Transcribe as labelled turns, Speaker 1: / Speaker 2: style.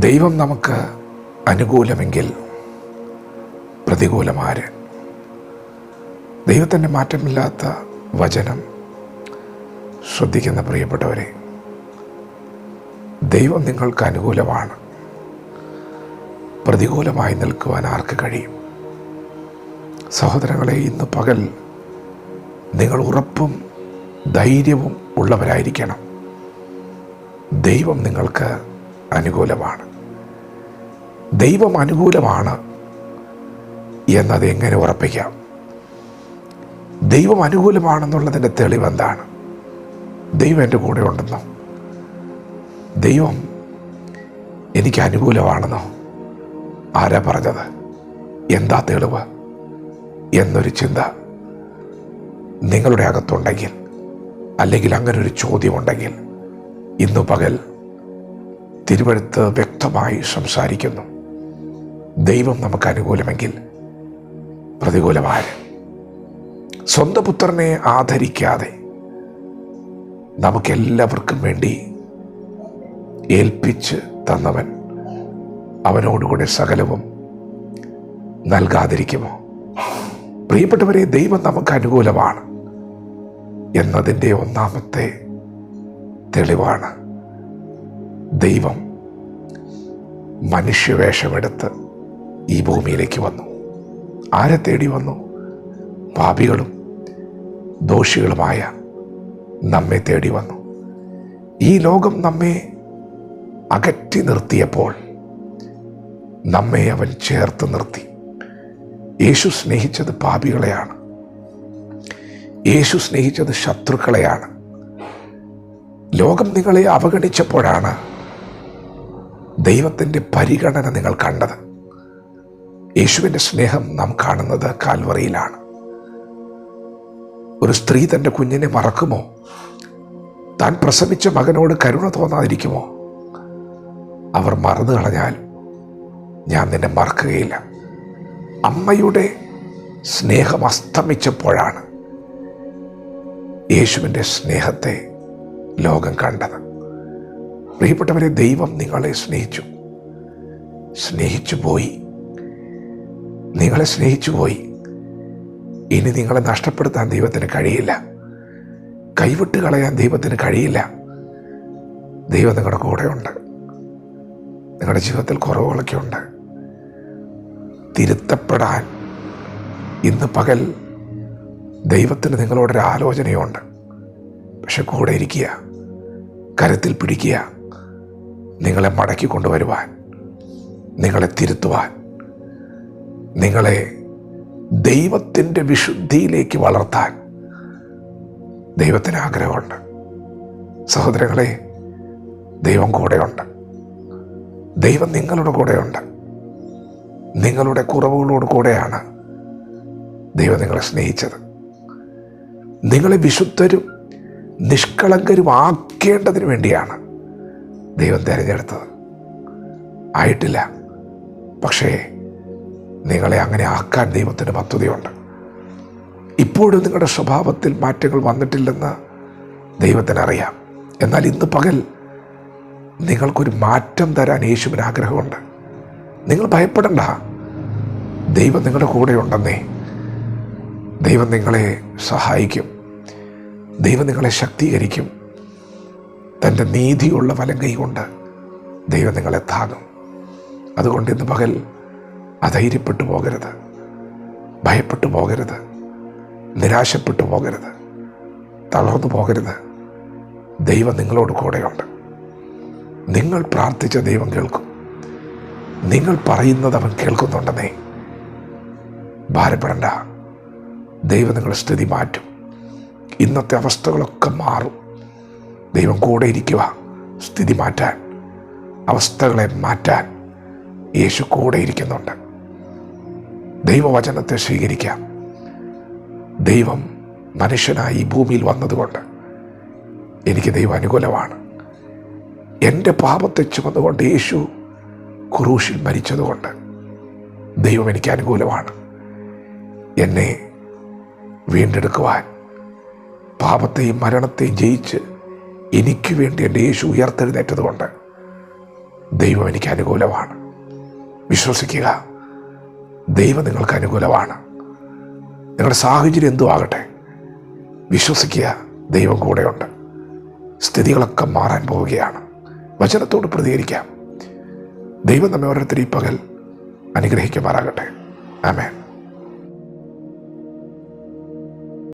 Speaker 1: ദൈവം നമുക്ക് അനുകൂലമെങ്കിൽ പ്രതികൂലമാര്. ദൈവത്തിന്റെ മാറ്റമില്ലാത്ത വചനം ശ്രദ്ധിക്കുന്ന പ്രിയപ്പെട്ടവരെ ദൈവം നിങ്ങൾക്ക് അനുകൂലമാണ്. പ്രതികൂലമായി നിൽക്കുവാൻ ആർക്ക് കഴിയും? സഹോദരങ്ങളെ ഇന്ന് പകൽ നിങ്ങൾ ഉറപ്പും ധൈര്യവും ഉള്ളവരായിരിക്കണം. ദൈവം നിങ്ങൾക്ക് അനുകൂലമാണ്. ദൈവം അനുകൂലമാണ് എന്നത് എങ്ങനെ ഉറപ്പിക്കാം? ദൈവം അനുകൂലമാണെന്നുള്ളതിന്റെ തെളിവെന്താണ് ദൈവം എന്റെ കൂടെ ഉണ്ടെന്നോ? ദൈവം എനിക്ക് അനുകൂലമാണെന്നോ? ആരാ പറഞ്ഞത്? എന്താ തെളിവ്? എന്നൊരു ചിന്ത നിങ്ങളുടെ അകത്തുണ്ടെങ്കിൽ അല്ലെങ്കിൽ അങ്ങനൊരു ചോദ്യമുണ്ടെങ്കിൽ ഇന്നു പകൽ തിരുവഴുത്ത് വ്യക്തമായി സംസാരിക്കുന്നു. ദൈവം നമുക്ക് അനുകൂലമെങ്കിൽ പ്രതികൂലമാര്. സ്വന്തം പുത്രനെ ആദരിക്കാതെ നമുക്കെല്ലാവർക്കും വേണ്ടി ഏൽപ്പിച്ച് തന്നവൻ അവനോടുകൂടെ സകലവും നൽകാതിരിക്കുമോ? പ്രിയപ്പെട്ടവരെ ദൈവം നമുക്ക് അനുകൂലമാണ് എന്നതിന്റെ ഒന്നാമത്തെ തെളിവാണ്. ദൈവം മനുഷ്യവേഷമെടുത്ത് ഈ ഭൂമിയിലേക്ക് വന്നു. ആരെ തേടി വന്നു? പാപികളും ദോഷികളുമായ നമ്മെ തേടി വന്നു. ഈ ലോകം നമ്മെ അകറ്റി നിർത്തിയപ്പോൾ നമ്മെ അവൻ ചേർത്ത് നിർത്തി. യേശു സ്നേഹിച്ചത് പാപികളെയാണ്. യേശു സ്നേഹിച്ചത് ശത്രുക്കളെയാണ്. ലോകം നിങ്ങളെ അവഗണിച്ചപ്പോഴാണ് ദൈവത്തിന്റെ പരിഗണന നിങ്ങൾ കണ്ടത്. യേശുവിന്റെ സ്നേഹം നാം കാണുന്നത് കാൽവറിയിലാണ്. ഒരു സ്ത്രീ തന്റെ കുഞ്ഞിനെ മറക്കുമോ? താൻ പ്രസവിച്ച മകനോട് കരുണ തോന്നാതിരിക്കുമോ? അവർ മറന്നു കളഞ്ഞാൽ ഞാൻ നിന്നെ മറക്കുകയില്ല. അമ്മയുടെ സ്നേഹം അസ്തമിച്ചപ്പോഴാണ് യേശുവിന്റെ സ്നേഹത്തെ ലോകം കണ്ടത്. പ്രിയപ്പെട്ടവരെ ദൈവം നിങ്ങളെ സ്നേഹിച്ചു. സ്നേഹിച്ചു പോയി. നിങ്ങളെ സ്നേഹിച്ചു പോയി. ഇനി നിങ്ങളെ നഷ്ടപ്പെടുത്താൻ ദൈവത്തിന് കഴിയില്ല. കൈവിട്ട് കളയാൻ ദൈവത്തിന് കഴിയില്ല. ദൈവം നിങ്ങളുടെ കൂടെയുണ്ട്. നിങ്ങളുടെ ജീവിതത്തിൽ കുറവുകളൊക്കെ ഉണ്ട്. തിരുത്തപ്പെടാൻ ഇന്ന് പകൽ ദൈവത്തിന് നിങ്ങളോടൊരു ആലോചനയുണ്ട്. പക്ഷെ കൂടെ ഇരിക്കുക. കരത്തിൽ പിടിക്കുക. നിങ്ങളെ മടക്കി കൊണ്ടുവരുവാൻ നിങ്ങളെ തിരുത്തുവാൻ നിങ്ങളെ ദൈവത്തിന്റെ വിശുദ്ധിയിലേക്ക് വളർത്താൻ ദൈവത്തിന് ആഗ്രഹമുണ്ട്. സഹോദരങ്ങളെ ദൈവം കൂടെയുണ്ട്. ദൈവം നിങ്ങളുടെ കൂടെയുണ്ട്. നിങ്ങളുടെ കുറവുകളോട് കൂടെയാണ് ദൈവം നിങ്ങളെ സ്നേഹിച്ചത്. നിങ്ങളെ വിശുദ്ധരും നിഷ്കളങ്കരും ആക്കേണ്ടതിന് വേണ്ടിയാണ് ദൈവം തിരഞ്ഞെടുത്തത്. ആയിട്ടില്ല. പക്ഷേ നിങ്ങളെ അങ്ങനെ ആക്കാൻ ദൈവത്തിന് പദ്ധതിയുണ്ട്. ഇപ്പോഴും നിങ്ങളുടെ സ്വഭാവത്തിൽ മാറ്റങ്ങൾ വന്നിട്ടില്ലെന്ന് ദൈവത്തിനറിയാം. എന്നാൽ ഇന്ന് പകൽ നിങ്ങൾക്കൊരു മാറ്റം തരാൻ യേശുവിന് ആഗ്രഹമുണ്ട്. നിങ്ങൾ ഭയപ്പെടണ്ട. ദൈവം നിങ്ങളുടെ കൂടെ ഉണ്ടെന്നേ. ദൈവം നിങ്ങളെ സഹായിക്കും. ദൈവം നിങ്ങളെ ശക്തീകരിക്കും. തന്റെ നീതിയുള്ള വലം കൈ കൊണ്ട് ദൈവം നിങ്ങളെ താങ്ങും. അതുകൊണ്ട് ഇന്ന് പകൽ അധൈര്യപ്പെട്ടു പോകരുത്. ഭയപ്പെട്ടു പോകരുത്. നിരാശപ്പെട്ടു പോകരുത്. തളർന്നു പോകരുത്. ദൈവം നിങ്ങളോട് കൂടെയുണ്ട്. നിങ്ങൾ പ്രാർത്ഥിച്ച ദൈവം കേൾക്കും. നിങ്ങൾ പറയുന്നത് അവൻ കേൾക്കുന്നുണ്ടെന്നേ. ഭാരപ്പെടണ്ട. ദൈവം നിങ്ങളുടെ സ്ഥിതി മാറ്റും. ഇന്നത്തെ അവസ്ഥകളൊക്കെ മാറും. ദൈവം കൂടെ ഇരിക്കുക സ്ഥിതി മാറ്റാൻ അവസ്ഥകളെ മാറ്റാൻ യേശു കൂടെ ഇരിക്കുന്നുണ്ട്. ദൈവവചനത്തെ സ്വീകരിക്കാം ദൈവം മനുഷ്യനായി ഭൂമിയിൽ വന്നതുകൊണ്ട് എനിക്ക് ദൈവം അനുകൂലമാണ്. എന്റെ പാപത്തെ ചുമന്നുകൊണ്ട് യേശു കുറൂഷിൽ മരിച്ചതുകൊണ്ട് ദൈവം എനിക്ക് അനുകൂലമാണ്. എന്നെ വീണ്ടെടുക്കുവാൻ പാപത്തെയും മരണത്തെയും ജയിച്ച് എനിക്ക് വേണ്ടി എന്റെ യേശു ഉയർത്തെഴുന്നേറ്റതുകൊണ്ട് ദൈവം എനിക്ക് അനുകൂലമാണ്. വിശ്വസിക്കുക ദൈവം നിങ്ങൾക്ക് അനുകൂലമാണ്. നിങ്ങളുടെ സാഹചര്യം എന്തു ആകട്ടെ വിശ്വസിക്കുക ദൈവം കൂടെയുണ്ട്. സ്ഥിതികളൊക്കെ മാറാൻ പോവുകയാണ്. വചനത്തോട് പ്രതികരിക്കാം. ദൈവം നമ്മെ ഓരോരുത്തരും ഈ പകൽ അനുഗ്രഹിക്കുമാറാകട്ടെ. ആമേൻ.